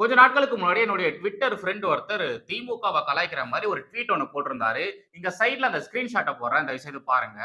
கொஞ்ச நாட்களுக்கு முன்னாடி என்னுடைய ட்விட்டர் ஃப்ரெண்ட் ஒருத்தர் திமுகவை கலாய்க்கிற மாதிரி ஒரு ட்வீட் ஒன்று போட்டிருந்தாரு. இங்க சைட்ல அந்த ஸ்கிரீன்ஷாட்டை போடுறேன். இந்த விஷயத்தை பாருங்க.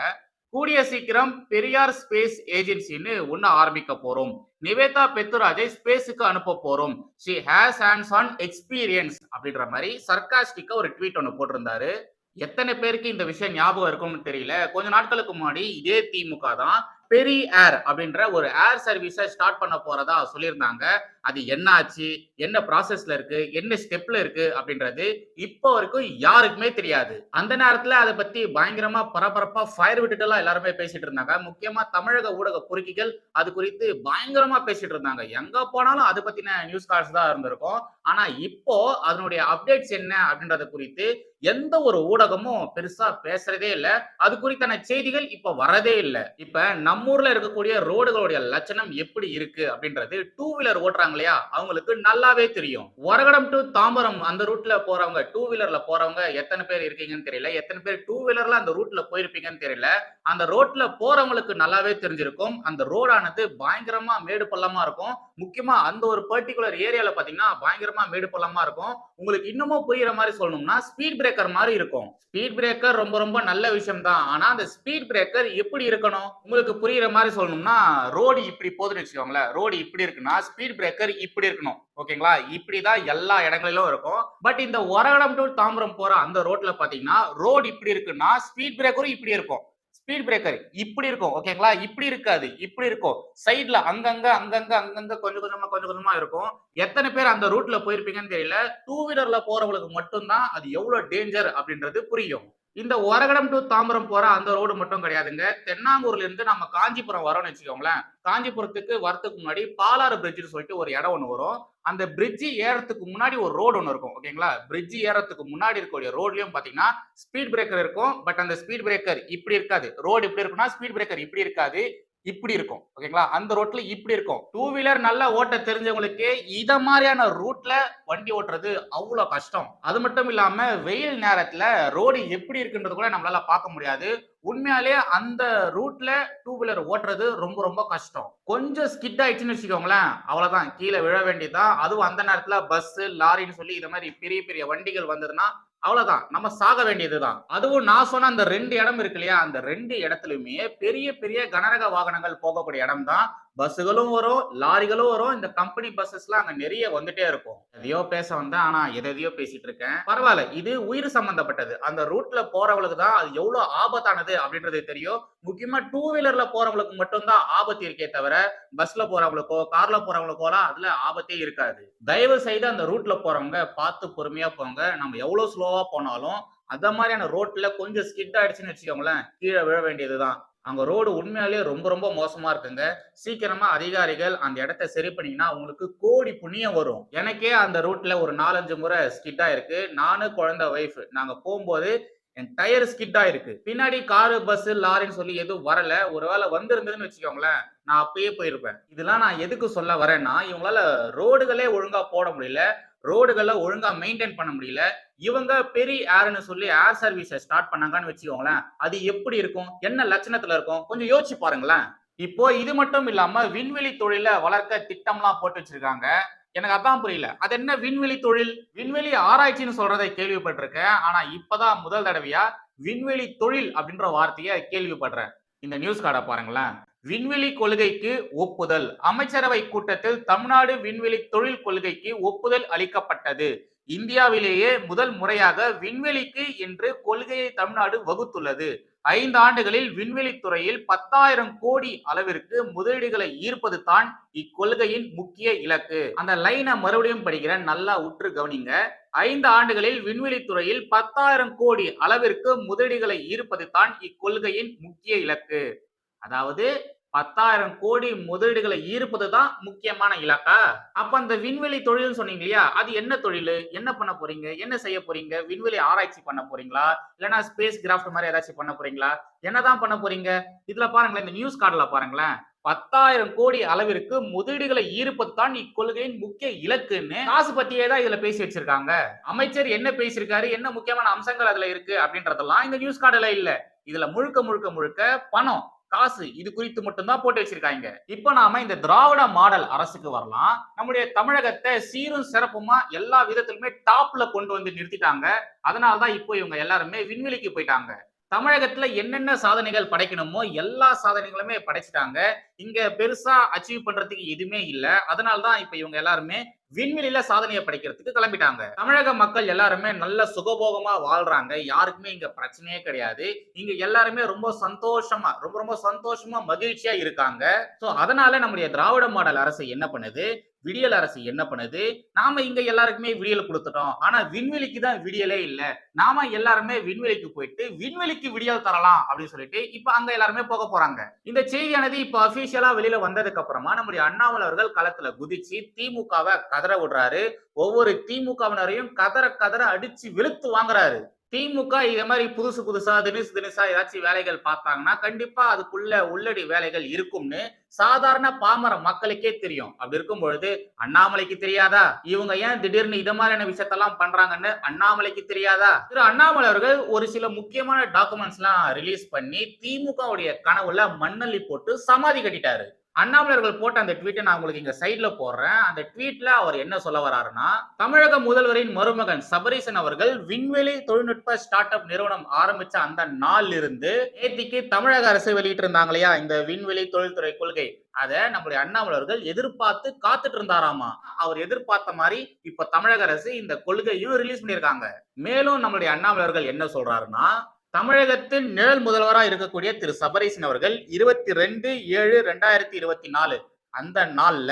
கூடிய சீக்கிரம் பெரியார் ஸ்பேஸ் ஏஜென்சின்னு ஒன்னு ஆரம்பிக்க போறோம். நிவேதா பெத்துராஜை ஸ்பேஸுக்கு அனுப்ப போறோம். She has hands on experience அப்படின்ற மாதிரி சர்க்காஸ்டிக்கா ஒரு ட்வீட் ஒன்று போட்டிருந்தாரு. எத்தனை பேருக்கு இந்த விஷயம் ஞாபகம் இருக்கும்னு தெரியல. கொஞ்ச நாட்களுக்கு முன்னாடி இதே திமுக தான் பெரி ஏர் அப்படின்ற ஒரு ஏர் சர்வீஸை ஸ்டார்ட் பண்ண போறதா சொல்லியிருந்தாங்க. அது என்ன ஆச்சு? என்ன ப்ராசஸ்ல இருக்கு? என்ன ஸ்டெப்ல இருக்கு? அப்படின்றது இப்போ வரைக்கும் யாருக்குமே தெரியாது. அந்த நேரத்துல அதை பத்தி பயங்கரமா பரபரப்பா ஃபயர் விட்டுட்டுலாம் எல்லாருமே பேசிட்டு இருந்தாங்க. முக்கியமா தமிழக ஊடக பொறுக்கிகள் அது குறித்து பயங்கரமா பேசிட்டு இருந்தாங்க. எங்க போனாலும் அதை பத்தின நியூஸ் கார்ட்ஸ் தான் இருந்திருக்கும். ஆனா இப்போ அதனுடைய அப்டேட்ஸ் என்ன அப்படின்றத குறித்து எந்த ஒரு ஊடகமும் பெருசா பேசுறதே இல்ல. அது குறித்தான செய்திகள் இப்ப வரதே இல்ல. இப்ப நம்ம ஊர்ல இருக்கக்கூடிய ரோடுகளுடைய லட்சணம் எப்படி இருக்கு அப்படின்றது டூ வீலர் ஓட்டுறாங்க இல்லையா? அவங்களுக்கு நல்லாவே தெரியும். ஒரகடம் டு தாம்பரம் அந்த ரூட்ல போறவங்க டூ வீலர்ல போறவங்க எத்தனை பேர் இருக்கீங்கன்னு தெரியல. எத்தனை பேர் டூ வீலர்ல அந்த ரூட்ல போயிருப்பீங்கன்னு தெரியல. அந்த ரோட்ல போறவங்களுக்கு நல்லாவே தெரிஞ்சிருக்கும். அந்த ரோடானது பயங்கரமா மேடு பள்ளமா இருக்கும். முக்கியமா அந்த ஒரு பர்டிகுலர் ஏரியால பாத்தீங்கன்னா பயங்கரமா மேடு பள்ளமா இருக்கும். உங்களுக்கு இன்னமும் புரியுற மாதிரி சொல்லணும்னா ஸ்பீட் பிரேக்கர் மாதிரி இருக்கும். ஸ்பீட் பிரேக்கர் ரொம்ப ரொம்ப நல்ல விஷயம் தான் ஆனா அந்த ஸ்பீட் பிரேக்கர் எப்படி இருக்கணும்? உங்களுக்கு புரியுற மாதிரி சொல்லணும்னா ரோடு இப்படி போகுதுன்னு வச்சுக்கோங்களேன். ரோடு இப்படி இருக்குன்னா ஸ்பீட் பிரேக்கர் இப்படி இருக்கணும். ஓகேங்களா? இப்படிதான் எல்லா இடங்களிலும் இருக்கும். பட் இந்த ஒரகடம் டு தாம்பரம் போற அந்த ரோட்ல பாத்தீங்கன்னா ரோடு இப்படி இருக்குன்னா ஸ்பீட் பிரேக்கரும் இப்படி இருக்கும். ஸ்பீட் பிரேக்கர் இப்படி இருக்கும் ஓகேங்களா இப்படி இருக்காது இப்படி இருக்கும். சைடுல அங்கங்க அங்கங்க அங்கங்க கொஞ்சம் கொஞ்சமா கொஞ்சம் கொஞ்சமா இருக்கும். எத்தனை பேர் அந்த ரூட்ல போயிருப்பீங்கன்னு தெரியல. டூ வீலர்ல போறவங்களுக்கு மட்டும்தான் அது எவ்வளவு டேஞ்சர் அப்படின்றது புரியும். இந்த ஒரகடம் டு தாம்பரம் போற அந்த ரோடு மட்டும் கிடையாதுங்க. தென்னாங்கூர்ல இருந்து நம்ம காஞ்சிபுரம் வரோம்னு வச்சுக்கோங்களேன். காஞ்சிபுரத்துக்கு வரத்துக்கு முன்னாடி பாலாறு பிரிட்ஜ்னு சொல்லிட்டு ஒரு இடம் ஒன்று வரும். அந்த பிரிட்ஜ் ஏறத்துக்கு முன்னாடி ஒரு ரோடு ஒன்று இருக்கும். ஓகேங்களா பிரிட்ஜ் ஏறத்துக்கு முன்னாடி இருக்கக்கூடிய ரோட்லயும் பாத்தீங்கன்னா ஸ்பீட் பிரேக்கர் இருக்கும். பட் அந்த ஸ்பீட் பிரேக்கர் இப்படி இருக்காது. ரோடு இப்படி இருக்குன்னா ஸ்பீட் பிரேக்கர் இப்படி இருக்காது. இப்படி இருக்கும். ஓகேங்களா? அந்த ரோட்ல இப்படி இருக்கும். டூ வீலர் நல்லா ஓட்ட தெரிஞ்சவங்களுக்கு இத மாதிரியான ரூட்ல வண்டி ஓட்டுறது அவ்வளவு கஷ்டம். அது மட்டும் இல்லாம வெயில் நேரத்துல ரோடு எப்படி இருக்குன்றது கூட நம்மளால பார்க்க முடியாது. உண்மையாலே அந்த ரூட்ல டூ வீலர் ஓட்டுறது ரொம்ப ரொம்ப கஷ்டம். கொஞ்சம் ஸ்கிட் ஆயிடுச்சுன்னு வச்சுக்கோங்களேன். அவ்வளவுதான். கீழே விழ வேண்டியதுதான். அதுவும் அந்த நேரத்துல பஸ் லாரின்னு சொல்லி இந்த மாதிரி பெரிய பெரிய வண்டிகள் வந்ததுன்னா அவ்வளவுதான். நம்ம சாக வேண்டியதுதான். அதுவும் நான் சொன்ன அந்த ரெண்டு இடம் இருக்கு இல்லையா? அந்த ரெண்டு இடத்துலயுமே பெரிய பெரிய கனரக வாகனங்கள் போகக்கூடிய இடம் தான் பஸ்ஸுகளும் வரும் லாரிகளும் வரும். இந்த கம்பெனி பஸ்ஸஸ்லாம் அங்க நிறைய வந்துட்டே இருக்கும். எதையோ பேச வந்தேன் ஆனா எதையோ பேசிட்டு இருக்கேன். பரவாயில்ல இது உயிர் சம்பந்தப்பட்டது. அந்த ரூட்ல போறவங்களுக்கு தான் அது எவ்வளவு ஆபத்தானது அப்படின்றது தெரியும். முக்கியமா டூ வீலர்ல போறவங்களுக்கு மட்டும்தான் ஆபத்து இருக்கே தவிர பஸ்ல போறவங்களுக்கோ கார்ல போறவங்களுக்கோலாம் அதுல ஆபத்தே இருக்காது. தயவு செய்து அந்த ரூட்ல போறவங்க பார்த்து பொறுமையா போங்க. நம்ம எவ்வளவு ஸ்லோவா போனாலும் அந்த மாதிரியான ரோட்ல கொஞ்சம் ஸ்கிட் ஆயிடுச்சுன்னு வச்சுக்கோங்களேன் கீழே விழ வேண்டியதுதான். அங்க ரோடு உண்மையாலேயே ரொம்ப ரொம்ப மோசமா இருக்குங்க. சீக்கிரமா அதிகாரிகள் அந்த இடத்த சரி பண்ணீங்கன்னா உங்களுக்கு கோடி புண்ணியம் வரும். எனக்கே அந்த ரூட்ல ஒரு நாலஞ்சு முறை ஸ்கிட் ஆயிருக்கு நானும் குழந்தை ஒய்ஃப் நாங்க போகும்போது என் டயர் ஸ்கிட்டா இருக்கு பின்னாடி காரு பஸ் லாரின்னு சொல்லி எதுவும் வரல. ஒருவேளை வந்திருந்ததுன்னு வச்சுக்கோங்களேன் நான் அப்பயே போயிருப்பேன். இதெல்லாம் நான் எதுக்கு சொல்ல வரேன்னா இவங்களால ரோடுகளே ஒழுங்கா போட முடியல. ரோடுகளை ஒழுங்கா மெயின்டைன் பண்ண முடியல. இவங்க பெரிய ஏர்னு சொல்லி ஏர் சர்வீஸை ஸ்டார்ட் பண்ணாங்கன்னு வச்சுக்கோங்களேன் அது எப்படி இருக்கும்? என்ன லட்சணத்துல இருக்கும்? கொஞ்சம் யோசிச்சு பாருங்களேன். இப்போ இது மட்டும் இல்லாம விண்வெளி தொழில வளர்க்க திட்டம்லாம் போட்டு வச்சிருக்காங்க. எனக்கு அதான் புரியல. அது என்ன விண்வெளி தொழில்? விண்வெளி ஆராய்ச்சின்னு சொல்றதை கேள்விப்பட்டிருக்கேன். ஆனா இப்பதான் முதல் தடவையா விண்வெளி தொழில் அப்படின்ற வார்த்தையை கேள்விப்படுறேன். இந்த நியூஸ் கார்டை பாருங்களேன். விண்வெளி கொள்கைக்கு ஒப்புதல். அமைச்சரவை கூட்டத்தில் தமிழ்நாடு விண்வெளி தொழில் கொள்கைக்கு ஒப்புதல் அளிக்கப்பட்டது. இந்தியாவிலேயே முதல் முறையாக விண்வெளிக்கு என்று கொள்கையை தமிழ்நாடு வகுத்துள்ளது. ஐந்து ஆண்டுகளில் விண்வெளி துறையில் பத்தாயிரம் கோடி அளவிற்கு முதலீடுகளை ஈர்ப்பது தான் இக்கொள்கையின் முக்கிய இலக்கு. அந்த லைனை மறுபடியும் படிக்கிறேன். நல்லா உற்று கவனிங்க. ஐந்து ஆண்டுகளில் விண்வெளி துறையில் பத்தாயிரம் கோடி அளவிற்கு முதலீடுகளை ஈர்ப்பது தான் இக்கொள்கையின் முக்கிய இலக்கு. அதாவது பத்தாயிரம் கோடி முதலீடுகளை ஈர்ப்பது தான் முக்கியமான இலக்கா? அப்ப அந்த விண்வெளி தொழில் சொன்னீங்க இல்லையா? அது என்ன தொழில்? என்ன பண்ண போறீங்க? என்ன செய்ய போறீங்க? விண்வெளி ஆராய்ச்சி பண்ண போறீங்களா? இல்லைன்னா ஸ்பேஸ் கிராஃப்ட் மாதிரி ஏதாச்சும் பண்ண போறீங்களா? என்னதான் பண்ண போறீங்க? இதுல பாருங்களேன் இந்த நியூஸ் கார்டுல பாருங்களேன். பத்தாயிரம் கோடி அளவிற்கு முதலீடுகளை ஈர்ப்பது தான் இக்கொள்கையின் முக்கிய இலக்குன்னு காசு பத்தியே தான் இதுல பேசி வச்சிருக்காங்க. அமைச்சர் என்ன பேசியிருக்காரு? என்ன முக்கியமான அம்சங்கள் அதுல இருக்கு? அப்படின்றதெல்லாம் இந்த நியூஸ் கார்டுல இல்ல. இதுல முழுக்க முழுக்க முழுக்க பணம். காசு இது குறித்து மட்டும்தான் போட்டு வச்சிருக்காங்க. இப்ப நாம இந்த திராவிட மாடல் அரசுக்கு வரலாம். நம்முடைய தமிழகத்தை சீரும் சிறப்புமா எல்லா விதத்திலுமே டாப்ல கொண்டு வந்து நிறுத்திட்டாங்க. அதனாலதான் இப்போ இவங்க எல்லாருமே விண்வெளிக்கு போயிட்டாங்க. தமிழகத்துல என்னென்ன சாதனைகள் படைக்கணுமோ எல்லா சாதனைகளுமே படைச்சிட்டாங்க. இங்க பெருசா அச்சீவ் பண்றதுக்கு எதுவுமே இல்ல. அதனாலதான் இப்ப இவங்க எல்லாருமே விண்வெளியில சாதனையை படைக்கிறதுக்கு கிளம்பிட்டாங்க. தமிழக மக்கள் எல்லாருமே நல்ல சுகபோகமா வாழ்றாங்க. யாருக்குமே இங்க பிரச்சனையே கிடையாது. இங்க எல்லாருமே ரொம்ப சந்தோஷமா ரொம்ப ரொம்ப சந்தோஷமா மகிழ்ச்சியா இருக்காங்க. சோ அதனால நம்முடைய திராவிட மாடல் அரசு என்ன பண்ணுது? விடியல் அரசு என்ன பண்ணுது? நாம இங்க எல்லாருக்குமே விடியல் கொடுத்துட்டோம். ஆனா விண்வெளிக்கு தான் விடியலே இல்ல. நாம எல்லாருமே விண்வெளிக்கு போயிட்டு விண்வெளிக்கு விடியல் தரலாம் அப்படின்னு சொல்லிட்டு இப்ப அங்க எல்லாருமே போக போறாங்க. இந்த செய்தியானது இப்ப அபிஷியலா வெளியில வந்ததுக்கு அப்புறமா நம்முடைய அண்ணாமலை அவர்கள் களத்துல குதிச்சு திமுகவை கதற விடுறாரு. ஒவ்வொரு திமுகவினரையும் கதற கதற அடிச்சு வெளுத்து வாங்குறாரு. திமுக இத மாதிரி புதுசு புதுசா தினுசு தினுசா ஏதாச்சும் வேலைகள் பார்த்தாங்கன்னா கண்டிப்பா அதுக்குள்ள உள்ளடி வேலைகள் இருக்கும்னு சாதாரண பாமர மக்களுக்கே தெரியும். அப்படி இருக்கும் பொழுது அண்ணாமலைக்கு தெரியாதா? இவங்க ஏன் திடீர்னு இத மாதிரியான விஷயத்தெல்லாம் பண்றாங்கன்னு அண்ணாமலைக்கு தெரியாதா? திரு அண்ணாமலை அவர்கள் ஒரு சில முக்கியமான டாக்குமெண்ட்ஸ் எல்லாம் ரிலீஸ் பண்ணி திமுகவுடைய கனவுல மண்ணள்ளி போட்டு சமாதி கட்டிட்டாரு. அண்ணாமலர்கள் போட்ட அந்த ட்வீட்டை நான் உங்களுக்கு இங்க சைட்ல போடுறேன். அந்த ட்வீட்ல அவர் என்ன சொல்ல வராருன்னா தமிழக முதல்வரின் மருமகன் சபரீசன் அவர்கள் விண்வெளி தொழில்நுட்ப ஸ்டார்ட் அப் நிறுவனம் ஆரம்பிச்ச அந்த நாள் இருந்து நேத்திக்கு தமிழக அரசு வெளியிட்டு இருந்தாங்க இல்லையா இந்த விண்வெளி தொழில்துறை கொள்கை. அதை நம்மளுடைய அண்ணாமலர்கள் எதிர்பார்த்து காத்துட்டு இருந்தாராமா? அவர் எதிர்பார்த்த மாதிரி இப்ப தமிழக அரசு இந்த கொள்கையும் ரிலீஸ் பண்ணியிருக்காங்க. மேலும் நம்மளுடைய அண்ணாமலர்கள் என்ன சொல்றாருன்னா தமிழகத்தின் நிழல் முதல்வராக இருக்கக்கூடிய திரு. சபரீசன் அவர்கள் இருபத்தி ரெண்டு ஏழு ரெண்டாயிரத்தி இருபத்தி நாலு அந்த நாள்ல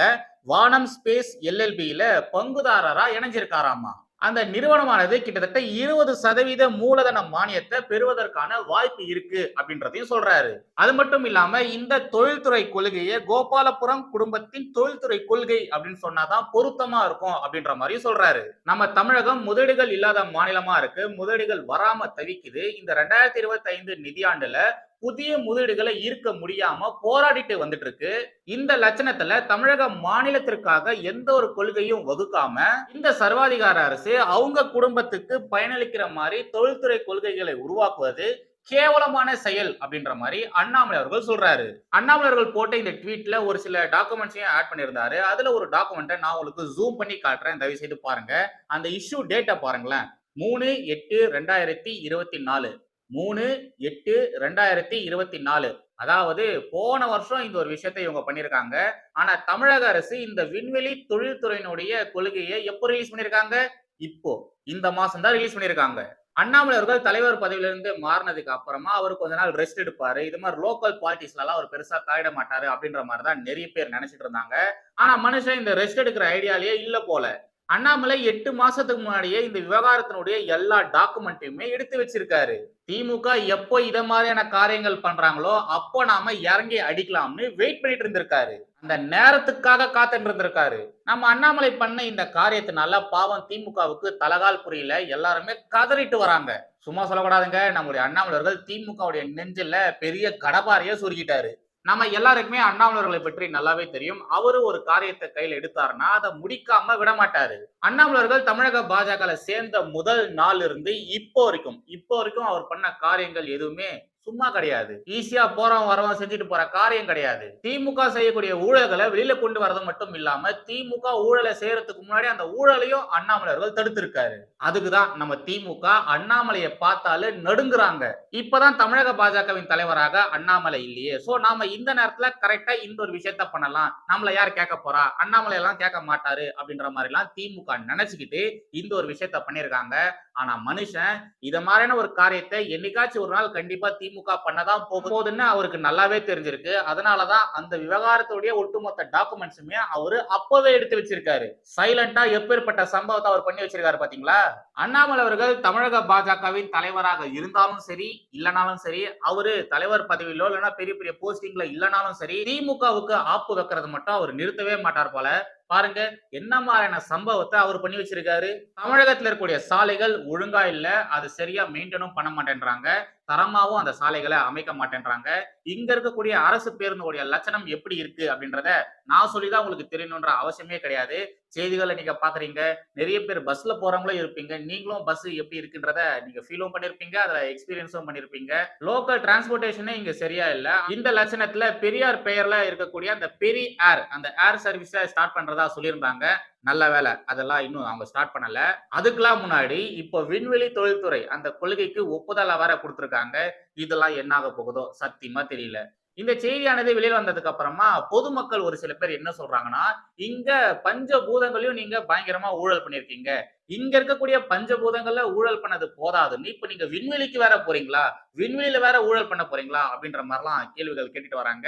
வானம் ஸ்பேஸ் எல்எல்பியில பங்குதாரரா இணைஞ்சிருக்காராமா? அந்த நிறுவனமானது கிட்டத்தட்ட இருபது சதவீத மூலதன மானியத்தை பெறுவதற்கான வாய்ப்பு இருக்கு அப்படின்றதையும் சொல்றாரு. அது மட்டும் இல்லாம இந்த தொழில்துறை கொள்கையை கோபாலபுரம் குடும்பத்தின் தொழில்துறை கொள்கை அப்படின்னு சொன்னாதான் பொருத்தமா இருக்கும் அப்படின்ற மாதிரி சொல்றாரு. நம்ம தமிழகம் முதலீடுகள் இல்லாத மாநிலமா இருக்கு. முதலீடுகள் வராம தவிக்குது. இந்த ரெண்டாயிரத்தி இருபத்தி ஐந்து நிதியாண்டுல புதிய முதலீடுகளை ஈர்க்க முடியாம போராடிட்டு வந்துட்டு இருக்கு இந்த லட்சணத்துல தமிழக மாநிலத்திற்காக எந்த ஒரு கொள்கையும் வகுக்காம இந்த சர்வாதிகார அரசு அவங்க குடும்பத்துக்கு பயனளிக்கிற மாதிரி தொழில்துறை கொள்கைகளை உருவாக்குவது கேவலமான செயல் அப்படின்ற மாதிரி அண்ணாமலை அவர்கள் சொல்றாரு. அண்ணாமலை அவர்கள் போட்ட இந்த ட்வீட்ல ஒரு சில டாக்குமெண்ட்ஸையும் ஆட் பண்ணியிருந்தாரு. அதுல ஒரு டாக்குமெண்ட்டை நான் உங்களுக்கு ஜூம் பண்ணி காட்டுறேன். தயவு செய்து பாருங்க. அந்த இஷ்யூ டேட்டை பாருங்களேன். மூணு எட்டு ரெண்டாயிரத்தி இருபத்தி நாலு. மூணு எட்டு ரெண்டாயிரத்தி இருபத்தி நாலு. அதாவது போன வருஷம் இந்த ஒரு விஷயத்தை இவங்க பண்ணியிருக்காங்க. ஆனா தமிழக அரசு இந்த விண்வெளி தொழில்துறையினுடைய கொள்கையை எப்போ ரிலீஸ் பண்ணியிருக்காங்க? இப்போ. இந்த மாசம் தான் ரிலீஸ் பண்ணியிருக்காங்க. அண்ணாமலை அவர்கள் தலைவர் பதவியிலிருந்து மாறினதுக்கு அப்புறமா அவர் கொஞ்ச நாள் ரெஸ்ட் எடுப்பாரு. இது மாதிரி லோக்கல் பாலிட்டிஸ்ல அவர் பெருசா தாயிட மாட்டாரு அப்படின்ற மாதிரி தான் நிறைய பேர் நினைச்சிட்டு இருந்தாங்க. ஆனா மனுஷன் இந்த ரெஸ்ட் எடுக்கிற ஐடியாலேயே இல்ல போல. அண்ணாமலை எட்டு மாசத்துக்கு முன்னாடியே இந்த விவகாரத்தினுடைய எல்லா டாக்குமெண்ட்டையுமே எடுத்து வச்சிருக்காரு. திமுக எப்போ இத மாதிரியான காரியங்கள் பண்றாங்களோ அப்போ நாம இறங்கி அடிக்கலாம்னு வெயிட் பண்ணிட்டு இருந்திருக்காரு. அந்த நேரத்துக்காக காத்துட்டு இருந்திருக்காரு. நம்ம அண்ணாமலை பண்ண இந்த காரியத்தினால பாவம் திமுகவுக்கு தலகால் புரியல. எல்லாருமே கதறிட்டு வராங்க. சும்மா சொல்லக்கூடாதுங்க. நம்முடைய அண்ணாமலர்கள் திமுகவுடைய நெஞ்சில பெரிய கடபாரிய சுருக்கிட்டாரு. நம்ம எல்லாருக்குமே அண்ணாமலர்களை பற்றி நல்லாவே தெரியும். அவரு ஒரு காரியத்தை கையில் எடுத்தாருன்னா அதை முடிக்காம விடமாட்டாரு அண்ணாமலர்கள் தமிழக பாஜக சேர்ந்த முதல் நாள் இருந்து இப்போ வரைக்கும் இப்போ வரைக்கும் அவர் பண்ண காரியங்கள் எதுவுமே சும்மா கிடையாது. ஈஸியா போறவன் வரவன் செஞ்சுட்டு போற காரியம் கிடையாது. திமுக செய்யக்கூடிய ஊழல்களை வெளியில கொண்டு வரது மட்டும் இல்லாம திமுக ஊழலை செய்யறதுக்கு முன்னாடி அந்த ஊழலையும் அண்ணாமலையர்கள் தடுத்திருக்காரு. அதுக்குதான் நம்ம திமுக அண்ணாமலையை பார்த்தாலே நடுங்குறாங்க. இப்பதான் தமிழக பாஜகவின் தலைவராக அண்ணாமலை இல்லையே. சோ நாம இந்த நேரத்துல கரெக்டா இந்த ஒரு விஷயத்த பண்ணலாம். நம்மள யார் கேட்க போறா? அண்ணாமலை எல்லாம் கேட்க மாட்டாரு அப்படின்ற மாதிரி எல்லாம் திமுக நினைச்சுக்கிட்டு இந்த ஒரு விஷயத்த பண்ணிருக்காங்க. ஆனா மனுஷன் இத மாதிரியான ஒரு காரியத்தை என்னைக்காச்சும் ஒரு நாள் கண்டிப்பா திமுக பண்ணதான் போகுதுன்னு அவருக்கு நல்லாவே தெரிஞ்சிருக்கு. அதனாலதான் அந்த விவகாரத்துடைய ஒட்டுமொத்த டாக்குமெண்ட்ஸுமே அவரு அப்பவே எடுத்து வச்சிருக்காரு. சைலண்டா எப்பேற்பட்ட சம்பவத்தை அவர் பண்ணி வச்சிருக்காரு பாத்தீங்களா? அண்ணாமலை அவர்கள் தமிழக பாஜகவின் தலைவராக இருந்தாலும் சரி இல்லனாலும் சரி அவரு தலைவர் பதவியிலோ இல்லைன்னா பெரிய பெரிய போஸ்டிங்ல இல்லனாலும் சரி திமுகவுக்கு ஆப்பு வைக்கிறது மட்டும் அவர் நிறுத்தவே மாட்டார் போல. பாருங்க என்ன மாதிரியான சம்பவத்தை அவர் பண்ணி வச்சிருக்காரு? தமிழகத்துல இருக்கக்கூடிய சாலைகள் ஒழுங்கா இல்ல அது சரியா மெயின்டைனும் பண்ண மாட்டேன்றாங்க. தரமாவும் அந்த சாலைகளை அமைக்க மாட்டேன்றாங்க. இங்க இருக்கக்கூடிய அரசு பேருந்துடைய லட்சணம் எப்படி இருக்கு அப்படின்றத நான் சொல்லிதான் உங்களுக்கு தெரியணுன்ற அவசியமே கிடையாது. செய்திகளை நீங்க பாக்குறீங்க நிறைய பேர் பஸ்ல போறவங்களும் இருப்பீங்க. நீங்களும் பஸ் எப்படி இருக்குன்றத நீங்க ஃபீலும் பண்ணிருப்பீங்க அதுல எக்ஸ்பீரியன்ஸும் பண்ணிருப்பீங்க. லோக்கல் டிரான்ஸ்போர்டேஷனே இங்க சரியா இல்ல. இந்த லட்சணத்துல பெரியார் பெயர்ல இருக்கக்கூடிய அந்த பெரிய ஏர் அந்த ஏர் சர்வீஸை ஸ்டார்ட் பண்றது சொல்லியிருந்தாங்க. நல்ல வேலை. அதெல்லாம் இன்னும் அவங்க ஸ்டார்ட் பண்ணல. அதுக்கெல்லாம் முன்னாடி இப்போ விண்வெளி தொழில்துறை அந்த கொள்கைக்கு ஒப்புதலா வேற கொடுத்துருக்காங்க. இதெல்லாம் என்னாக போகுதோ சத்தியமா தெரியல. இந்த செய்தியானது வெளியில வந்ததுக்கு அப்புறமா பொதுமக்கள் ஒரு சில பேர் என்ன சொல்றாங்கன்னா இங்க பஞ்சபூதங்களையும் நீங்க பயங்கரமா ஊழல் பண்ணிருக்கீங்க இங்க இருக்கக்கூடிய பஞ்சபூதங்கள்ல ஊழல் பண்ணது போதாதுன்னு இப்ப நீங்க விண்வெளிக்கு வேற போறீங்களா? விண்வெளியில வேற ஊழல் பண்ண போறீங்களா? அப்படின்ற மாதிரிலாம் கேள்விகள் கேட்டுட்டு வராங்க.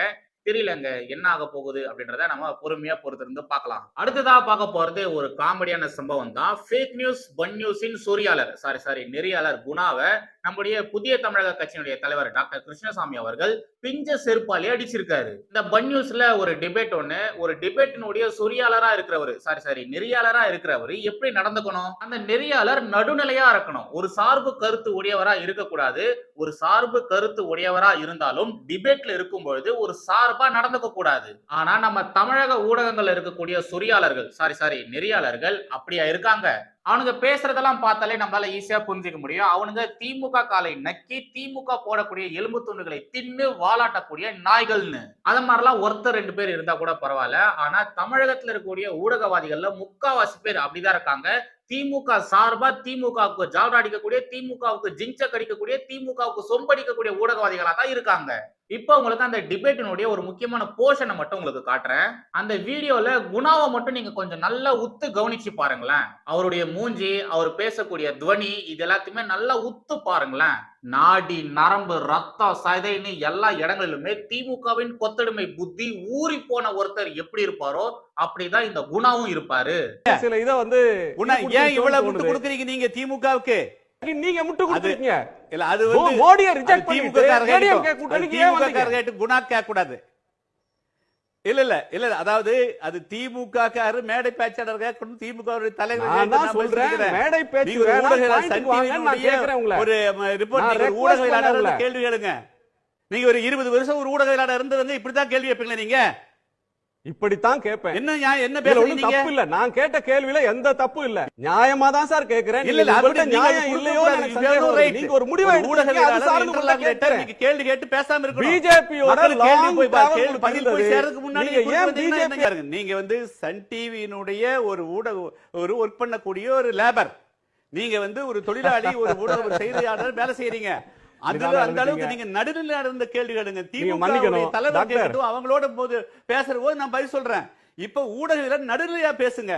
தெரியலங்க என்ன ஆக போகுது அப்படின்றத நம்ம பொறுமையா பொறுத்திருந்து பார்க்கலாம். அடுத்ததா பார்க்க போறது ஒரு காமெடியான சம்பவம் தான். ஃபேக் நியூஸ் பன் நியூஸின் சொரியாளர் சாரி சாரி நெறியாளர் குணாவை நம்முடைய புதிய தமிழக கட்சியினுடைய தலைவர் டாக்டர் கிருஷ்ணசாமி அவர்கள் பிஞ்ச செருப்பாலே அடிச்சிருக்காரு. இந்த பன் நியூஸ்ல ஒரு டிபேட் ஒண்ணு ஒரு டிபேட்டினுடைய சொரியாளரா இருக்கிறவர் சாரி சாரி நெறியாளரா இருக்கிறவர் எப்படி நடந்துக்கணும்? அந்த நெறியாளர் நடுநிலையா இருக்கணும். ஒரு சார்பு கருத்து உடையவரா இருக்கக்கூடாது. ஒரு சார்பு கருத்து உடையவரா இருந்தாலும் டிபேட்ல இருக்கும் பொழுது ஒரு சார் சார்பா நடந்துக்க கூடாது. ஆனா நம்ம தமிழக ஊடகங்கள்ல இருக்கக்கூடிய சொரியாளர்கள் சாரி சாரி நெறியாளர்கள் அப்படியா இருக்காங்க? அவனுங்க பேசுறதெல்லாம் பார்த்தாலே நம்மளால ஈஸியா புரிஞ்சுக்க முடியும். அவனுங்க திமுக காலை நக்கி திமுக போடக்கூடிய எலும்பு துண்டுகளை தின்னு வாலாட்டக்கூடிய நாய்கள்னு. அது மாதிரிலாம் ஒருத்தர் ரெண்டு பேர் இருந்தா கூட பரவாயில்ல. ஆனா தமிழகத்துல இருக்கக்கூடிய ஊடகவாதிகள்ல முக்காவாசி பேர் அப்படிதான் இருக்காங்க. திமுக சார்பா திமுகவுக்கு ஜால்ரா அடிக்கக்கூடிய திமுகவுக்கு ஜிஞ்ச கடிக்கக்கூடிய திமுகவுக்கு சொம்படிக்கக்கூடிய ஊடகவாதிகளா தான் இருக்காங்க. இப்போ உங்களுக்கு அந்த டிபேட்டினுடைய ஒரு முக்கியமான போர்ஷனை மட்டும் உங்களுக்கு காட்டுறேன். அந்த வீடியோல குணாவை மட்டும் நீங்க கொஞ்சம் நல்லா உத்து கவனிச்சு பாருங்களேன். அவருடைய மூஞ்சி அவர் பேசக்கூடிய துவனி இது எல்லாத்தையுமே நல்லா உத்து பாருங்களேன். நாடி நரம்பு ரத்தம் சதைன்னு எல்லா இடங்களிலுமே திமுகவின் கொத்தடிமை புத்தி ஊறி போன ஒருத்தர் எப்படி இருப்பாரோ அப்படிதான் இந்த குணாவும் இருப்பாரு. சில இத வந்து ஏன் இவ்வளவு முட்டு. கொடுக்குறீங்க நீங்க திமுகவுக்கு? நீங்க முட்டு கொடுத்துருக்கீங்க இல்ல அது வந்து மோடியை ரிஜெக்ட் திமுக கூட்டணிக்கு ஏன் திமுக வந்தீங்க? காரங்க கேட்டு குணா கேட்க கூடாது இல்ல இல்ல இல்ல இல்ல, அதாவது அது திமுக காரு மேடை பேச்சாளர் கேட்கணும் திமுக தலைவர் சொல்றேன். மேடை பேச்சு ஒரு ரிப்போர்ட் ஊடகவியலாளர். கேள்வி கேளுங்க. நீங்க ஒரு இருபது வருஷம் ஒரு ஊடகவியலாளர் இருந்தவங்க இப்படித்தான் கேள்வி கேட்பீங்களா நீங்க? இப்படித்தான் கேட்பேன். என்ன என்ன பேசுறீங்க ஒண்ணும் நீங்க தப்பு இல்ல நான் கேட்ட கேள்வியில எந்த தப்பும் இல்ல. நியாயமா தான் சார் கேக்குறேன் இல்ல நீங்க நியாயம் இல்லையோ. நீங்க ஒரு முடிவை அது ஊடகவியலாளர் சார்ந்து கேட்கிறேன். நீங்க கேள்வி கேட்டு பேசாம இருக்கணும். பிஜேபியோட லாங் போய் கேள்வி பதில் போய். சேர்றதுக்கு முன்னாடி ஏன் பிஜேபி? நீங்க வந்து சன் டிவியினுடைய ஒரு ஊடக ஒரு ஒர்க் பண்ணக்கூடிய ஒரு லேபர் நீங்க வந்து ஒரு தொழிலாளி ஒரு ஊடக செய்தியாளர் வேலை செய்யறீங்க அதுல அந்த அளவுக்கு. நீங்க நடுநிலை இருந்த கேள்வி கேளுங்க திமுக தலைவர். கேட்கட்டும் அவங்களோட போது பேசுற போது நான் பதில் சொல்றேன். இப்ப ஊடகவியலர் நடுநிலையா பேசுங்க.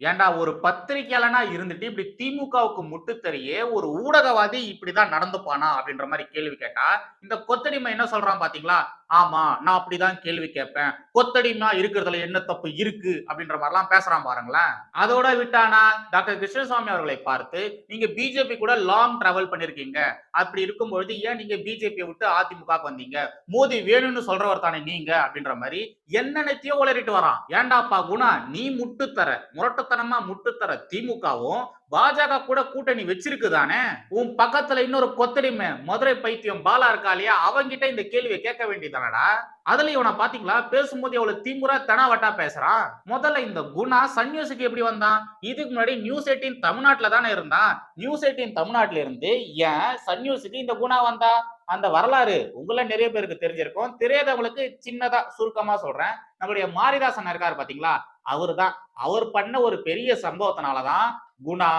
ஏன்டா ஒரு பத்திரிக்கையாளனா இருந்துட்டு இப்படி திமுகவுக்கு முட்டு தெரிய ஒரு ஊடகவாதி இப்படிதான் நடந்துப்பானா அப்படின்ற மாதிரி கேள்வி கேட்டா இந்த கொத்தடிமை என்ன சொல்றான் பாத்தீங்களா? ஆமா நான் அப்படிதான் கேள்வி கேட்பேன். கொத்தடிமா இருக்கிறதுல என்ன தப்பு இருக்கு? அப்படின்ற மாதிரிலாம் பேசுறான் பாருங்களேன். அதோட விட்டானா? டாக்டர் கிருஷ்ணசாமி அவர்களை பார்த்து நீங்க பிஜேபி கூட லாங் டிராவல் பண்ணிருக்கீங்க. அப்படி இருக்கும்பொழுது ஏன் நீங்க பிஜேபியை விட்டு அதிமுக வந்தீங்க? மோதி வேணும்னு சொல்றவர் தானே நீங்க? அப்படின்ற மாதிரி என்னென்னத்தையோ உளறிட்டு வரான். ஏண்டாப்பா குணா? நீ முட்டு தர முரட்டுத்தனமா முட்டு தர திமுகவும் பாஜக கூட கூட்டணி வச்சிருக்குதானே? உன் பக்கத்துல இன்னொரு கொத்தடிமை மதுரை பைத்தியம் பாலா இருக்கா இல்லையா? அவங்கிட்ட இந்த கேள்வியை கேட்க வேண்டியதானடா? அதுல இவனை பாத்தீங்களா? பேசும்போது எவ்வளவு திமுறா தனாவட்டா பேசுறான். முதல்ல இந்த குணா சன் நியூஸுக்கு எப்படி வந்தான்? இதுக்கு முன்னாடி நியூஸ் எயிட்டீன் தமிழ்நாட்டுல தானே இருந்தான். நியூஸ் எயிட்டீன் தமிழ்நாட்டுல இருந்து ஏன் சன் நியூஸுக்கு இந்த குணா வந்தா? அந்த வரலாறு உங்கள நிறைய பேருக்கு தெரிஞ்சிருக்கும். தெரியாதவங்களுக்கு சின்னதா சுருக்கமா சொல்றேன். நம்மளுடைய மாரிதாசன் இருக்காரு பாத்தீங்களா? அவர்தான். அவர் பண்ண ஒரு பெரிய சம்பவத்தினாலதான் குணா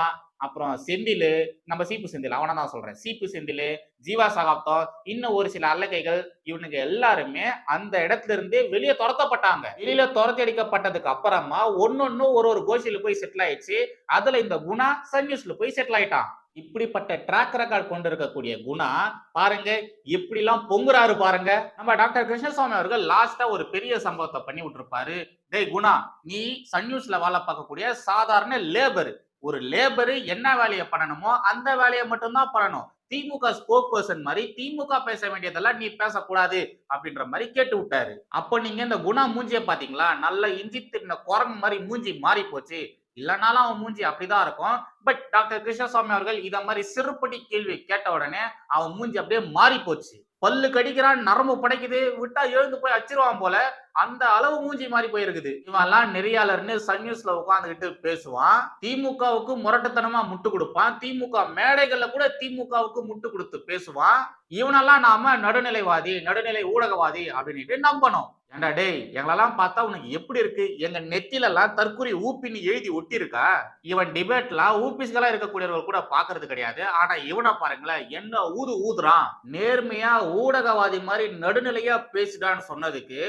அப்புறம் செந்தில் நம்ம சீப்பு செந்தில் அவனை தான் சொல்றேன். சீப்பு செந்தில் ஜீவா சகாப்தம் இன்னும் ஒரு சில அல்லகைகள் இவனுங்க எல்லாருமே அந்த இடத்துல இருந்தே வெளியே துரத்தப்பட்டாங்க. வெளியில துரத்தி அடிக்கப்பட்டதுக்கு அப்புறமா ஒன்னொன்னு ஒரு ஒரு கோஷில போய் செட்டில் ஆயிடுச்சு. அதுல இந்த குணா சன்யூஸ்ல போய் செட்டில் ஆயிட்டான். இப்படிப்பட்ட ட்ராக் ரெக்கார்ட் கொண்டு இருக்கக்கூடிய குணா பாருங்க எப்படிலாம் பொங்குறாரு பாருங்க. நம்ம டாக்டர் கிருஷ்ணசாமி அவர்கள் லாஸ்டா ஒரு பெரிய சம்பவத்தை பண்ணி விட்டுருப்பாரு. டேய் குணா நீ சன் நியூஸ்ல வேலை பார்க்கக்கூடிய சாதாரண லேபர் ஒரு லேபர் என்ன வேலையை பண்ணணுமோ அந்த வேலையை மட்டும்தான் பண்ணணும். திமுக ஸ்போக் பர்சன் மாதிரி திமுக பேச வேண்டியதெல்லாம் நீ பேசக்கூடாது அப்படின்ற மாதிரி கேட்டு விட்டாரு. அப்ப நீங்க இந்த குணா மூஞ்சிய பாத்தீங்களா நல்ல இஞ்சி திருந்த குரங்கு மாதிரி மூஞ்சி மாறி போச்சு. இல்லைனாலும் அவன் மூஞ்சி அப்படிதான் இருக்கும். பட் டாக்டர் கிருஷ்ணசாமி அவர்கள் இத மாதிரி சிறுபடி கேள்வி கேட்ட உடனே அவன் மூஞ்சி அப்படியே மாறி போச்சு. பல்லு கடிக்கிறான் நரம்பு படைக்குது விட்டா எழுந்து போய் அச்சிருவான் போல. அந்த அளவு மூஞ்சி மாறி போயிருக்குது. இவன் எல்லாம் நெறியாளர்னு சன் நியூஸ்ல உட்காந்துக்கிட்டு பேசுவான். திமுகவுக்கு முரட்டுத்தனமா முட்டு கொடுப்பான். திமுக மேடைகள்ல கூட திமுகவுக்கு முட்டு கொடுத்து பேசுவான். இவனெல்லாம் நாம நடுநிலைவாதி நடுநிலை ஊடகவாதி அப்படின்ட்டு நம்பணும். ஏண்டா டேய் எங்களெல்லாம் பார்த்தா உனக்கு எப்படி இருக்கு? எங்க நெத்தில எல்லாம் தற்கொலை ஊப்பின்னு எழுதி ஒட்டி இருக்கா இவன் டிபேட்ல ஊபிஸ்களா இருக்கக்கூடியவர்கள் கூட பாக்குறது கிடையாது. ஆனா இவனை பாருங்களேன் என்ன ஊது ஊதுறான். நேர்மையா ஊடகவாதி மாதிரி நடுநிலையா பேசிட்டான்னு சொன்னதுக்கு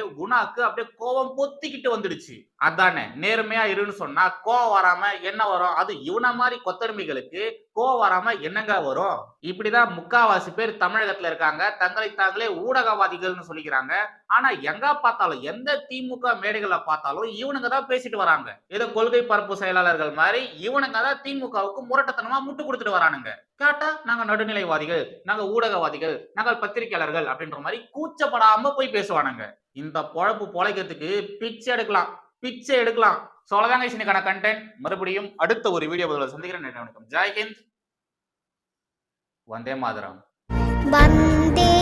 அப்படியே கோபம் பொத்திக்கிட்டு வந்துடுச்சு. அதானே நேர்மையா இருன்னு சொன்னா கோவம் வராம என்ன வரும்? அது இவன மாதிரி கொத்தடிமைகளுக்கு கோவம் வராம என்னங்க வரும்? இப்படிதான் முக்காவாசி பேர் தமிழகத்துல இருக்காங்க. தங்களை தாங்களே ஊடகவாதிகள்னு சொல்லிக்கிறாங்க. ஆனா எங்க பார்த்தாலும் எந்த திமுக மேடைகளை பார்த்தாலும் இவனுங்க தான் பேசிட்டு வராங்க. ஏதோ கொள்கை பரப்பு செயலாளர்கள் மாதிரி இவனுங்க தான் திமுகவுக்கு முரட்டத்தனமா முட்டு கொடுத்துட்டு வரானுங்க. கேட்டா நாங்க நடுநிலைவாதிகள் நாங்க ஊடகவாதிகள் நாங்கள் பத்திரிகையாளர்கள் அப்படின்ற மாதிரி கூச்சப்படாம போய் பேசுவானுங்க. இந்த பொழப்பு பொழைக்கிறதுக்கு பிச்சை எடுக்கலாம். பிச்சை எடுக்கலாம். அவ்வளோதாங்க இன்னைக்கான கண்டென்ட் மறுபடியும் அடுத்த ஒரு வீடியோ பதில் சந்திக்கிறேன். வணக்கம். ஜெய் வந்தே மாதரம். வந்தே